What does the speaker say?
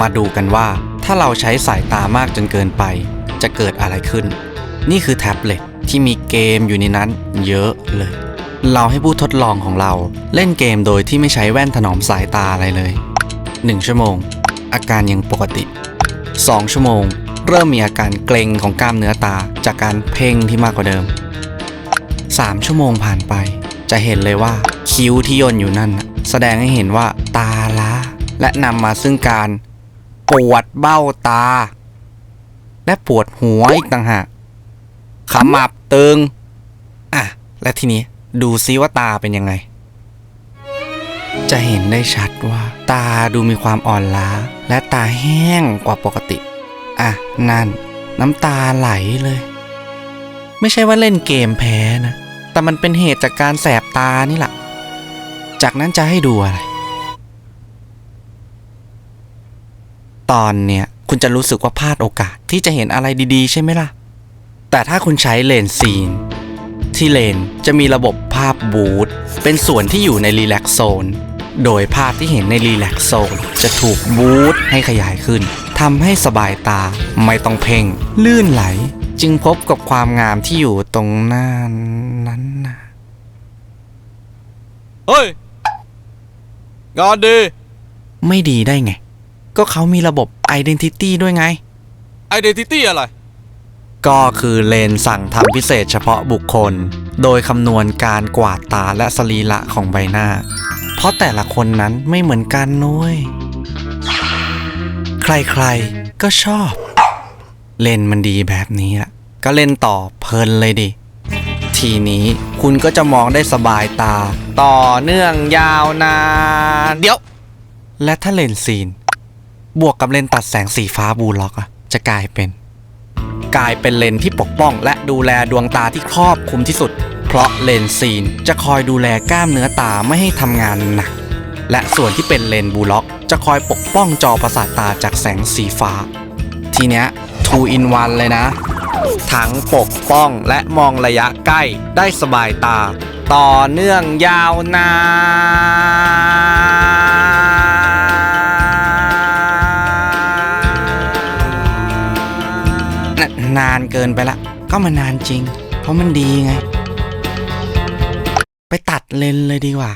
มาดูกันว่า ถ้าเราใช้สายตามากจนเกินไป จะเกิดอะไรขึ้น นี่คือแท็บเล็ตที่มีเกมอยู่ในนั้นเยอะเลย เราให้ผู้ทดลองของเราเล่นเกมโดยที่ไม่ใช้แว่นถนอมสายตาอะไรเลย 1 ชั่วโมง อาการยังปกติ 2 ชั่วโมง เริ่มมีอาการเกร็งของกล้ามเนื้อตาจากการเพ่งที่มากกว่าเดิม 3 ชั่วโมงผ่านไป จะเห็นเลยว่าคิ้วที่ย่นอยู่นั่น แสดงให้เห็นว่าตาล้าและนำมาซึ่งการ ปวดเบ้าตา และปวดหัวอีกต่างหากขมับตึงอะ และทีนี้ดูซิว่าตาเป็นยังไง จะเห็นได้ชัดว่า ตาดูมีความอ่อนล้า และตาแห้งกว่าปกติ อะ นั่น น้ำตาไหลเลย ไม่ใช่ว่าเล่นเกมแพ้นะ แต่มันเป็นเหตุจากการแสบตานี่แหละ จากนั้นจะให้ดูอะไร ตอนเนี้ยคุณจะรู้สึกว่าพลาดโอกาสที่จะเห็นอะไรดีๆ ใช่ไหมล่ะ แต่ถ้าคุณใช้เลนส์ซีน ที่เลนส์จะมีระบบภาพบูตเป็นส่วนที่อยู่ในรีแลกโซนโดยภาพที่เห็นในรีแลกโซนจะถูกบูตให้ขยายขึ้นทำให้สบายตาไม่ต้องเพ่ง ลื่นไหล จึงพบกับความงามที่อยู่ตรงหน้านั้นนะเฮ้ย งานดี ไม่ดีได้ไง ก็เขามีระบบ Identity ด้วยไง Identity อะไร ก็คือเลนส์สั่งทำพิเศษเฉพาะบุคคล โดยคำนวณการกวาดตาและสรีระของใบหน้า เพราะแต่ละคนนั้นไม่เหมือนกันนุ้ยใครๆ ก็ชอบ เล่นมันดีแบบนี้อะก็เล่นต่อเพลินเลยดิ ทีนี้คุณก็จะมองได้สบายตา ต่อเนื่องยาวนาน เดี๋ยว และถ้าเลนส์ซีน บวกกับเลนตัดแสงสีฟ้าบูล็อกอะจะกลายเป็น กลายเป็นเลนที่ปกป้อง และดูแลดวงตาที่ครอบคลุมที่สุด เพราะเลนส์ซีนจะคอยดูแลกล้ามเนื้อตาไม่ให้ทำงานหนัก และส่วนที่เป็นเลนบูล็อก จะคอยปกป้องจอประสาทตาจากแสงสีฟ้า ทีเนี้ย two in one เลยนะ ทั้งปกป้องและมองระยะใกล้ได้สบายตา ต่อเนื่องยาวนาน นานเกินไปละ ก็มันนานจริง เพราะมันดีไง ไปตัดเลนเลยดีกว่า